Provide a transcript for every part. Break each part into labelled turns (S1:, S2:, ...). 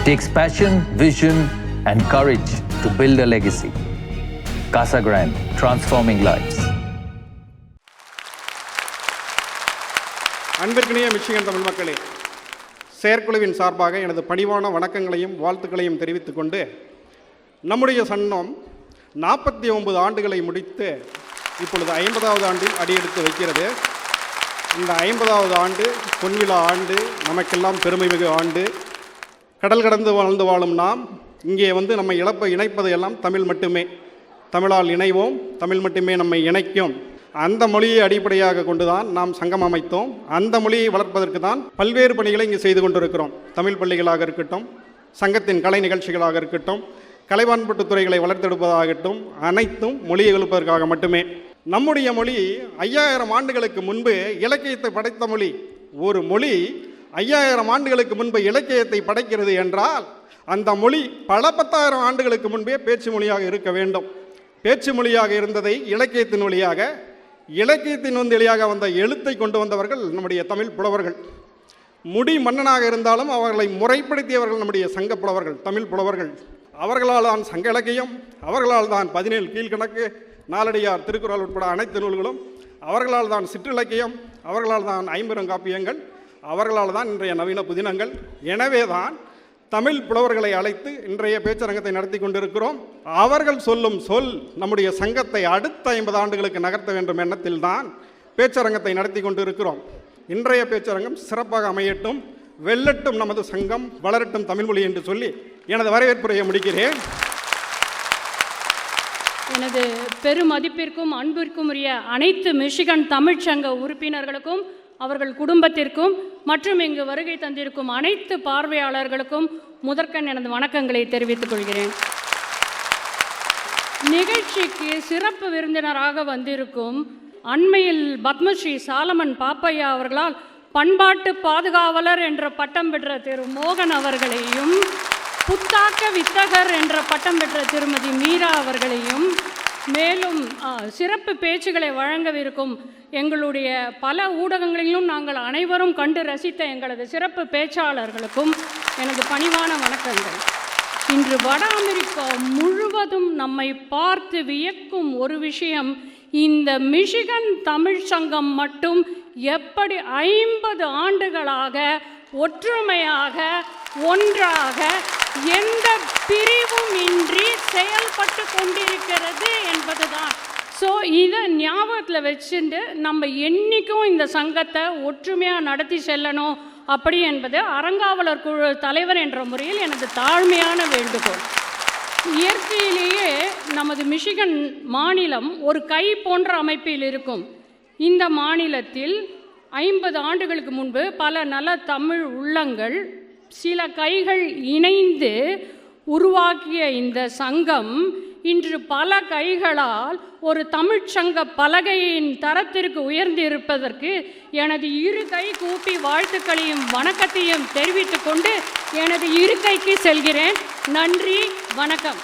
S1: Takes passion, vision, and courage to build a legacy. Casa Grande, transforming lives.
S2: அன்பிற்கினிய Michigan Tamil மக்களே செயற்குழுவின் சார்பாக எனது பணிவான வணக்கங்களையும் வாழ்த்துக்களையும் தெரிவித்துக் கொண்டு நம்முடைய சன்னம் நாற்பத்தி ஒன்பது ஆண்டுகளை முடித்து இப்பொழுது ஐம்பதாவது ஆண்டில் அடியெடுத்து வைக்கிறது இந்த ஐம்பதாவது ஆண்டு பொன்விழா ஆண்டு நமக்கெல்லாம் பெருமைமிகு ஆண்டு கடல் கடந்து வாழ்ந்து வாழும் நாம் இங்கே வந்து நம்மை இழப்ப இணைப்பது எல்லாம் தமிழ் மட்டுமே. தமிழால் இணைவோம் தமிழ் மட்டுமே நம்மை இணைக்கும். அந்த மொழியை அடிப்படையாக கொண்டுதான் நாம் சங்கம் அமைத்தோம். அந்த மொழியை வளர்ப்பதற்கு தான் பல்வேறு பணிகளை இங்கே செய்து கொண்டிருக்கிறோம். தமிழ் பள்ளிகளாக இருக்கட்டும் சங்கத்தின் கலை நிகழ்ச்சிகளாக இருக்கட்டும் கலைவான்பட்டு துறைகளை வளர்த்தெடுப்பதாகட்டும் அனைத்தும் மொழியை எழுப்பதற்காக மட்டுமே. நம்முடைய மொழி ஐயாயிரம் ஆண்டுகளுக்கு முன்பு இலக்கியத்தை படைத்த மொழி. ஒரு மொழி ஐயாயிரம் ஆண்டுகளுக்கு முன்பு இலக்கியத்தை படைக்கிறது என்றால் அந்த மொழி பல பத்தாயிரம் ஆண்டுகளுக்கு முன்பே பேச்சு மொழியாக இருக்க வேண்டும். பேச்சு மொழியாக இருந்ததை இலக்கியத்தின் வழியாக இலக்கியத்தின் வந்து வழியாக வந்த எழுத்தை கொண்டு வந்தவர்கள் நம்முடைய தமிழ் புலவர்கள். முடி மன்னனாக இருந்தாலும் அவர்களை முறைப்படுத்தியவர்கள் நம்முடைய சங்க புலவர்கள் தமிழ் புலவர்கள். அவர்களால் தான் சங்க இலக்கியம் அவர்களால் தான் பதினேழு கீழ்கணக்கு நாலடியார் திருக்குறள் உட்பட அனைத்து நூல்களும் அவர்களால் தான் சிற்றிலக்கியம் அவர்களால் தான் ஐம்பெருங்காப்பியங்கள் அவர்களால் தான் இன்றைய நவீன புதினங்கள். எனவே தான் தமிழ் புலவர்களை அழைத்து இன்றைய பேச்சரங்கத்தை நடத்தி கொண்டிருக்கிறோம். அவர்கள் சொல்லும் சொல் நம்முடைய சங்கத்தை அடுத்த ஐம்பது ஆண்டுகளுக்கு நகர்த்த வேண்டும் எண்ணத்தில் தான் பேச்சரங்கத்தை நடத்தி கொண்டிருக்கிறோம். இன்றைய பேச்சரங்கம் சிறப்பாக அமையட்டும் வெல்லட்டும் நமது சங்கம் வளரட்டும் தமிழ்மொழி என்று சொல்லி எனது வரவேற்புரையை முடிக்கிறேன்.
S3: எனது பெருமதிப்பிற்கும் அன்பிற்கும் உரிய அனைத்து மிஷிகன் தமிழ்ச்சங்க உறுப்பினர்களுக்கும் அவர்கள் குடும்பத்திற்கும் மற்றும் இங்கு வருகை தந்திருக்கும் அனைத்து பார்வையாளர்களுக்கும் முதற்கண் எனது வணக்கங்களை தெரிவித்துக் கொள்கிறேன். நிகழ்ச்சிக்கு சிறப்பு விருந்தினராக வந்திருக்கும் அண்மையில் பத்மஸ்ரீ சாலமன் பாப்பையா அவர்களால் பண்பாட்டு பாதுகாவலர் என்ற பட்டம் பெற்ற திரு மோகன் அவர்களையும் புத்தாக்க வித்தகர் என்ற பட்டம் பெற்ற திருமதி மீரா அவர்களையும் மேலும் சிறப்பு பேச்சுகளை வழங்கவிருக்கும் எங்களுடைய பல ஊடகங்களிலும் நாங்கள் அனைவரும் கண்டு ரசித்த எங்களது சிறப்பு பேச்சாளர்களுக்கும் எனது பணிவான வணக்கங்கள். இன்று வட அமெரிக்கா முழுவதும் நம்மை பார்த்து வியக்கும் ஒரு விஷயம் இந்த மிஷிகன் தமிழ் சங்கம் மட்டும் எப்படி ஐம்பது ஆண்டுகளாக ஒற்றுமையாக ஒன்றாக எந்த பிரிவும் இன்றி செயல்பட்டு கொண்டிருக்கிறது என்பதுதான். ஸோ இதை ஞாபகத்தில் வச்சுட்டு நம்ம என்றைக்கும் இந்த சங்கத்தை ஒற்றுமையாக நடத்தி செல்லணும் அப்படி என்பது அறங்காவலர் குழு தலைவர் என்ற முறையில் எனது தாழ்மையான வேண்டுகோள். இயற்கையிலேயே நமது மிஷிகன் மாநிலம் ஒரு கை போன்ற அமைப்பில் இருக்கும். இந்த மாநிலத்தில் ஐம்பது ஆண்டுகளுக்கு முன்பு பல நல தமிழ் உள்ளங்கள் சில கைகள் இணைந்து உருவாக்கிய இந்த சங்கம் இன்று பல கைகளால் ஒரு தமிழ்ச்சங்க பலகையின் தரத்திற்கு உயர்ந்திருப்பதற்கு எனது இரு கை கூப்பி வாழ்த்துக்களையும் வணக்கத்தையும் தெரிவித்துக்கொண்டு எனது எனது இருக்கைக்கு செல்கிறேன். நன்றி வணக்கம்.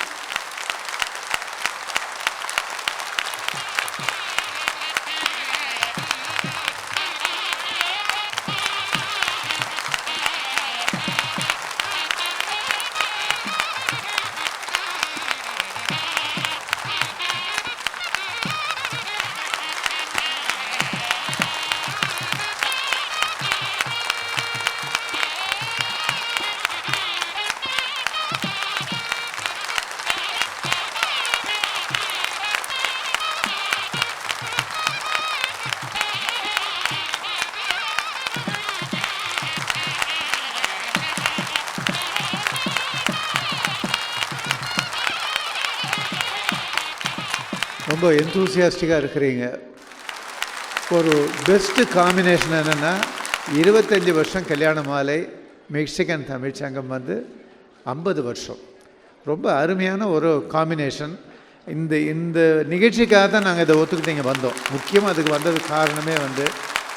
S4: ரொம்ப எந்தூசியாஸ்டிக்காக இருக்கிறீங்க. ஒரு பெஸ்ட்டு காம்பினேஷன் என்னென்னா இருபத்தஞ்சி வருஷம் கல்யாண மாலை மெக்சிகன் தமிழ் சங்கம் வந்து ஐம்பது வருஷம். ரொம்ப அருமையான ஒரு காம்பினேஷன் இந்த இந்த நிகழ்ச்சிக்காக தான் நாங்கள் இதை ஒத்துக்கிட்டு இங்கே வந்தோம். முக்கியமாக அதுக்கு வந்தது காரணமே வந்து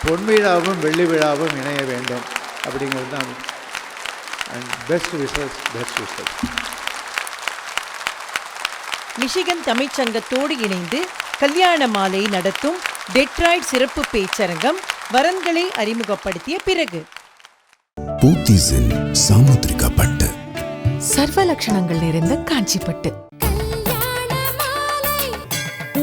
S4: பொன் விழாவும் வெள்ளி விழாவும் இணைய வேண்டும் அப்படிங்கிறது தான். And best wishes best wishes
S5: Michigan தமிழ்ச்சங்கத்தோடு இணைந்து கல்யாண மாலை நடத்தும் டெட்ராய்ட் சிறப்பு பேச்சரங்கம் வரன்களை அறிமுகப்படுத்திய பிறகு.
S6: பூத்திஸில் சாமுத்திரிகா பட்டு.
S7: சர்வ லட்சணங்கள் நிறைந்த காஞ்சிப்பட்டு.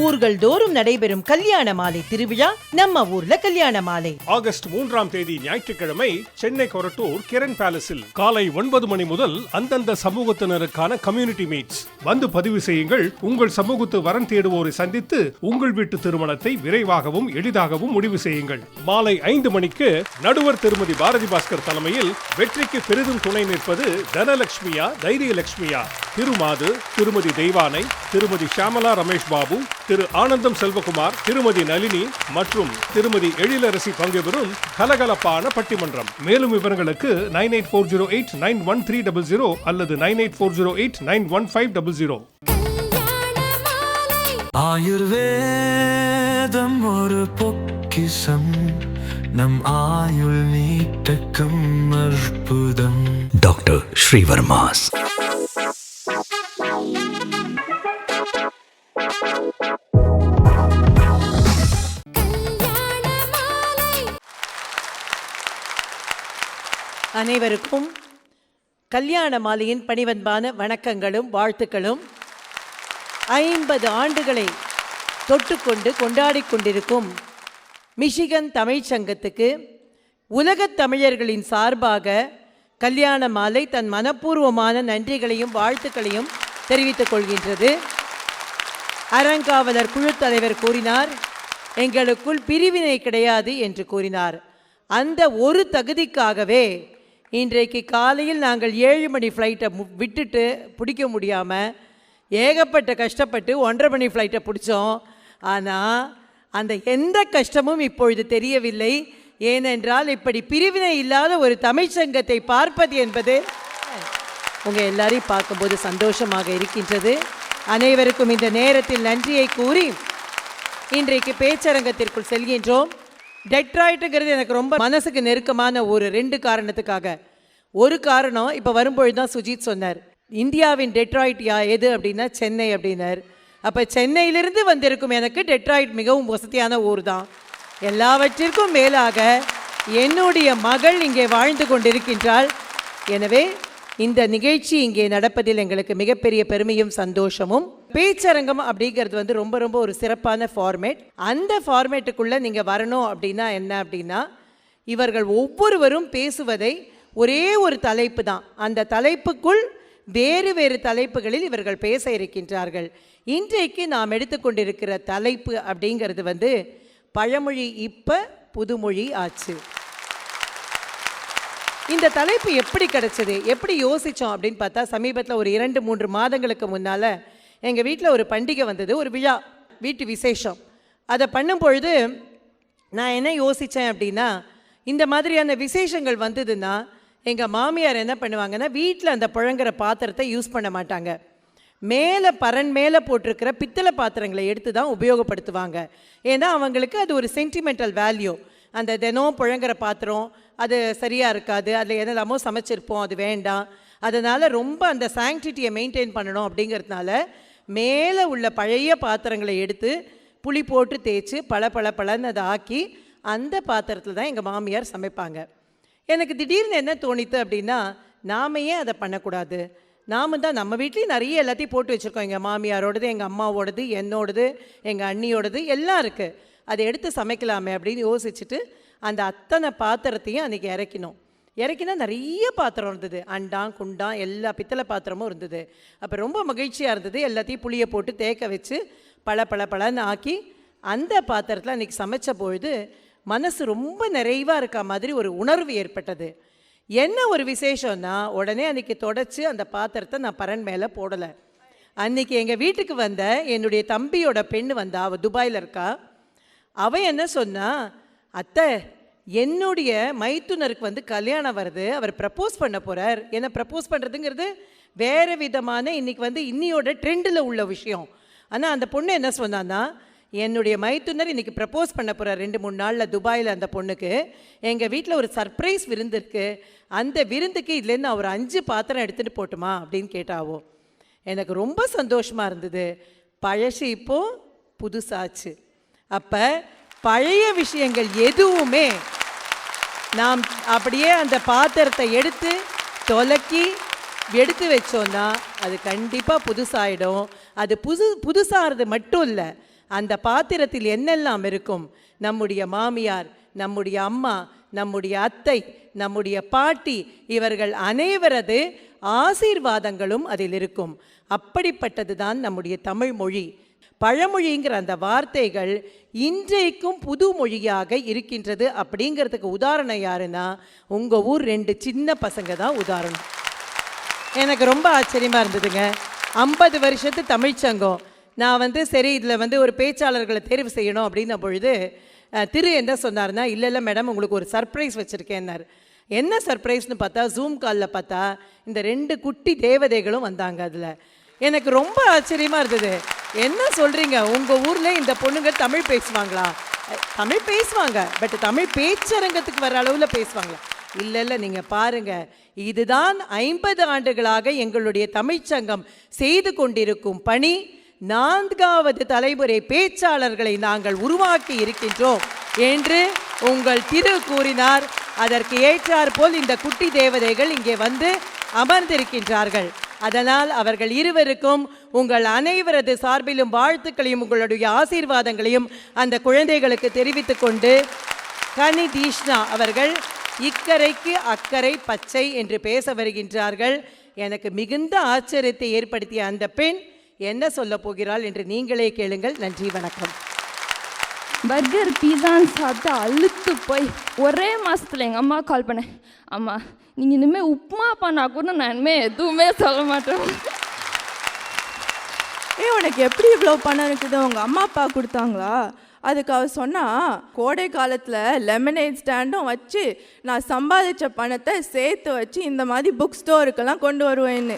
S5: ஊர்கள் தோறும் நடைபெறும் கல்யாண மாலை திருவிழா நம்ம ஊர்ல கல்யாண மாலை.
S8: ஆகஸ்ட் மூன்றாம் தேதி ஞாயிற்றுக்கிழமை சென்னை கொரட்டூர் கிரண் பேலஸில் காலை ஒன்பது மணி முதல் அந்தந்த சமூகத்தினருக்கான கம்யூனிட்டி மீட்ஸ் வந்து பதிவு செய்யுங்கள். உங்கள் சமூகத்து வரன் தேடுவோரை சந்தித்து உங்கள் வீட்டு திருமணத்தை விரைவாகவும் எளிதாகவும் முடிவு செய்யுங்கள். மாலை ஐந்து மணிக்கு நடுவர் திருமதி பாரதி பாஸ்கர் தலைமையில் வெற்றிக்கு பெரிதும் துணை நிற்பது தனலட்சுமியா தைரியலட்சுமியா? திருமாது திருமதி தெய்வானை திருமதி ஷியாமலா ரமேஷ் பாபு திரு. ஆனந்தம் செல்வகுமார் திருமதி நளினி மற்றும் திருமதி எழிலரசி பங்குபெறும் கலகலப்பான பட்டிமன்றம். மேலும் விவரங்களுக்கு nine eight four zero eight nine one three double zero அல்லது nine eight four zero eight nine one five double zero.
S9: ஆயுர்வேதம் ஒரு பொக்கிசம் நம் ஆயுள் நீட்டக்கும் அற்புதம்.
S6: டாக்டர் ஸ்ரீவர்மாஸ்.
S5: அனைவருக்கும் கல்யாண மாலையின் பணிவன்பான வணக்கங்களும் வாழ்த்துக்களும். ஐம்பது ஆண்டுகளை தொட்டுக்கொண்டு கொண்டாடி கொண்டிருக்கும் மிஷிகன் தமிழ்ச் சங்கத்துக்கு உலகத் தமிழர்களின் சார்பாக கல்யாண மாலை தன் மனப்பூர்வமான நன்றிகளையும் வாழ்த்துக்களையும் தெரிவித்துக் கொள்கின்றது. அறங்காவலர் குழு தலைவர் கூறினார் எங்களுக்குள் பிரிவினை கிடையாது என்று கூறினார். அந்த ஒரு தகுதிக்காகவே இன்றைக்கு காலையில் நாங்கள் ஏழு மணி ஃப்ளைட்டை விட்டுட்டு பிடிக்க முடியாமல் ஏகப்பட்ட கஷ்டப்பட்டு ஒன்றரை மணி ஃப்ளைட்டை பிடிச்சோம். ஆனால் அந்த எந்த கஷ்டமும் இப்பொழுது தெரியவில்லை. ஏனென்றால் இப்படி பிரிவினை இல்லாத ஒரு தமிழ்ச் சங்கத்தை பார்ப்பது என்பது உங்கள் எல்லாரையும் பார்க்கும்போது சந்தோஷமாக இருக்கின்றது. அனைவருக்கும் இந்த நேரத்தில் நன்றியை கூறி இன்றைக்கு பேச்சரங்கத்திற்குள் செல்கின்றோம். டெட்ராய்ட்டுங்கிறது எனக்கு ரொம்ப மனசுக்கு நெருக்கமான ஒரு ரெண்டு காரணத்துக்காக. ஒரு காரணம் இப்போ வரும்பொழுது தான் சுஜித் சொன்னார். இந்தியாவின் டெட்ராய்ட் யா எது அப்படின்னா சென்னை அப்படின்னார். அப்போ சென்னையிலிருந்து வந்திருக்கும் எனக்கு டெட்ராய்ட் மிகவும் வசதியான ஊர் தான். எல்லாவற்றிற்கும் மேலாக என்னுடைய மகள் இங்கே வாழ்ந்து கொண்டிருக்கின்றாள். எனவே இந்த நிகழ்ச்சி இங்கே நடப்பதில் எங்களுக்கு மிகப்பெரிய பெருமையும் சந்தோஷமும். பேச்சரங்கம் அப்படிங்கிறது வந்து ரொம்ப ரொம்ப ஒரு சிறப்பான ஃபார்மேட் அந்த ஃபார்மேட்டுக்குள்ளே நீங்கள் வரணும் அப்படின்னா என்ன அப்படின்னா இவர்கள் ஒவ்வொருவரும் பேசுவதை ஒரே ஒரு தலைப்பு தான். அந்த தலைப்புக்குள் வேறு வேறு தலைப்புகளில் இவர்கள் பேச இருக்கின்றார்கள். இன்றைக்கு நாம் எடுத்துக்கொண்டிருக்கிற தலைப்பு அப்படிங்கிறது வந்து பழமொழி இப்ப புதுமொழி ஆச்சு. இந்த தலைப்பு எப்படி கிடைச்சது? எப்படி யோசித்தோம் அப்படின்னு பார்த்தா சமீபத்தில் ஒரு இரண்டு மூன்று மாதங்களுக்கு முன்னால் எங்கள் வீட்டில் ஒரு பண்டிகை வந்தது ஒரு விழா வீட்டு விசேஷம். அதை பண்ணும் பொழுது நான் என்ன யோசித்தேன் அப்படின்னா இந்த மாதிரியான விசேஷங்கள் வந்ததுன்னா எங்கள் மாமியார் என்ன பண்ணுவாங்கன்னா வீட்டில் அந்த புழங்குற பாத்திரத்தை யூஸ் பண்ண மாட்டாங்க. மேலே பரன் மேலே போட்டிருக்கிற பித்தளை பாத்திரங்களை எடுத்து தான் உபயோகப்படுத்துவாங்க. ஏன்னா அவங்களுக்கு அது ஒரு சென்டிமெண்டல் வேல்யூ அந்த தினம் புழங்குற பாத்திரம் அது சரியாக இருக்காது அதில் என்னெல்லாமோ சமைச்சிருப்போம் அது வேண்டாம். அதனால் ரொம்ப அந்த சாங்டிட்டியை மெயின்டைன் பண்ணணும் அப்படிங்கிறதுனால மேலே உள்ள பழைய பாத்திரங்களை எடுத்து புளி போட்டு தேய்ச்சி பல பல பழன்னு அதை ஆக்கி அந்த பாத்திரத்தில் தான் எங்கள் மாமியார் சமைப்பாங்க. எனக்கு திடீர்னு என்ன தோணித்து அப்படின்னா நாம ஏன் அதை பண்ணக்கூடாது? நாம தான் நம்ம வீட்லேயும் நிறைய எல்லாத்தையும் போட்டு வச்சுருக்கோம். எங்கள் மாமியாரோடது எங்கள் அம்மாவோடது என்னோடது எங்கள் அண்ணியோடது எல்லாம் இருக்குது அதை எடுத்து சமைக்கலாமே அப்படின்னு யோசிச்சுட்டு அந்த அத்தனை பாத்திரத்தையும் அன்றைக்கி இறக்கினோம். இறக்கினா நிறைய பாத்திரம் இருந்தது. அண்டான் குண்டான் எல்லா பித்தளை பாத்திரமும் இருந்தது. அப்போ ரொம்ப மகிழ்ச்சியாக இருந்தது. எல்லாத்தையும் புளியை போட்டு தேக்க வச்சு பள பள பழன்னு ஆக்கி அந்த பாத்திரத்தில் அன்றைக்கி சமைச்ச பொழுது மனசு ரொம்ப நிறைவாக இருக்க மாதிரி ஒரு உணர்வு ஏற்பட்டது. என்ன ஒரு விசேஷம்னா உடனே அன்றைக்கி தொடச்சி அந்த பாத்திரத்தை நான் பரன் மேலே போடலை. அன்றைக்கி எங்கள் வீட்டுக்கு வந்த என்னுடைய தம்பியோட பெண் வந்தா அவள் துபாயில் இருக்கா. அவன் என்ன சொன்னா அத்தை என்னுடைய மைத்துனருக்கு வந்து கல்யாணம் வருது அவர் ப்ரப்போஸ் பண்ண போகிறார் என்ன ப்ரப்போஸ் பண்ணுறதுங்கிறது வேறு விதமான இன்னைக்கு வந்து இன்னியோட ட்ரெண்டில் உள்ள விஷயம். ஆனால் அந்த பொண்ணு என்ன சொன்னான்னா என்னுடைய மைத்துனர் இன்னைக்கு ப்ரப்போஸ் பண்ண போகிறார் ரெண்டு மூணு நாளில் துபாயில் அந்த பொண்ணுக்கு. எங்கள் வீட்டில் ஒரு சர்ப்ரைஸ் விருந்து இருக்குது அந்த விருந்துக்கு இதுலேருந்து அவர் அஞ்சு பாத்திரம் எடுத்துகிட்டு போட்டுமா? அப்படின்னு கேட்டாவோ. எனக்கு ரொம்ப சந்தோஷமாக இருந்தது. பழசு இப்போது புதுசாச்சு. அப்போ பழைய விஷயங்கள் எதுவுமே நாம் அப்படியே அந்த பாத்திரத்தை எடுத்து தொலக்கி எடுத்து வச்சோன்னா அது கண்டிப்பாக புதுசாயிடும். அது புது புதுசாகிறது மட்டும் இல்லை. அந்த பாத்திரத்தில் என்னெல்லாம் இருக்கும்? நம்முடைய மாமியார் நம்முடைய அம்மா நம்முடைய அத்தை நம்முடைய பாட்டி இவர்கள் அனைவரது ஆசீர்வாதங்களும் அதில் இருக்கும். அப்படிப்பட்டது தான் நம்முடைய தமிழ் மொழி. பழமொழிங்கிற அந்த வார்த்தைகள் இன்றைக்கும் புது மொழியாக இருக்கின்றது அப்படிங்கிறதுக்கு உதாரணம் யாருன்னா உங்கள் ஊர் ரெண்டு சின்ன பசங்க தான் உதாரணம். எனக்கு ரொம்ப ஆச்சரியமாக இருந்ததுங்க. ஐம்பது வருஷத்து தமிழ்ச்சங்கம் நான் வந்து சரி இதில் வந்து ஒரு பேச்சாளர்களை தேர்வு செய்யணும் அப்படின்ன பொழுது திரு என்ன சொன்னார்னா இல்லை இல்லை மேடம் உங்களுக்கு ஒரு சர்ப்ரைஸ் வச்சுருக்கேன்னார். என்ன சர்ப்ரைஸ்னு பார்த்தா ஜூம் காலில் பார்த்தா இந்த ரெண்டு குட்டி தேவதைகளும் வந்தாங்க அதில். எனக்கு ரொம்ப ஆச்சரியமாக இருந்தது. என்ன சொல்கிறீங்க உங்கள் ஊரில் இந்த பொண்ணுங்க தமிழ் பேசுவாங்களா? தமிழ் பேசுவாங்க. பட் தமிழ் பேச்சரங்கத்துக்கு வர அளவில் பேசுவாங்களா? இல்லை இல்லை நீங்கள் பாருங்க. இதுதான் ஐம்பது ஆண்டுகளாக எங்களுடைய தமிழ்ச்சங்கம் செய்து கொண்டிருக்கும் பணி. நான்காவது தலைமுறை பேச்சாளர்களை நாங்கள் உருவாக்கி இருக்கின்றோம் என்று உங்கள் திரு கூறினார். அதற்கு ஏற்றாற்போல் இந்த குட்டி தேவதைகள் இங்கே வந்து அமர்ந்திருக்கின்றார்கள். அதனால் அவர்கள் இருவருக்கும் உங்கள் அனைவரது சார்பிலும் வாழ்த்துக்களையும் உங்களுடைய ஆசீர்வாதங்களையும் அந்த குழந்தைகளுக்கு தெரிவித்துக் கொண்டு கனி தீஷ்ணா அவர்கள் இக்கரைக்கு அக்கறை பச்சை என்று பேச வருகின்றார்கள். எனக்கு மிகுந்த ஆச்சரியத்தை ஏற்படுத்திய அந்த பெண் என்ன சொல்ல போகிறாள் என்று நீங்களே கேளுங்கள். நன்றி வணக்கம்.
S10: பர்கர் பீஸான்னு சாப்பிட்டு அழுத்து போய் ஒரே மாதத்தில் எங்கள் அம்மா கால் பண்ணேன். அம்மா நீங்கள் இனிமேல் உப்புமா பண்ணால் கூட நான் இனிமேல் எதுவுமே சொல்ல மாட்டேன்.
S11: ஏ உனக்கு எப்படி இவ்வளோ பணம் இருக்குது? உங்கள் அம்மா அப்பா கொடுத்தாங்களா? அதுக்கு அவ சொன்னால் கோடை காலத்தில் லெமனேட் ஸ்டாண்டும் வச்சு நான் சம்பாதிச்ச பணத்தை சேர்த்து வச்சு இந்த மாதிரி புக் ஸ்டோருக்கெல்லாம் கொண்டு வருவேன்னு.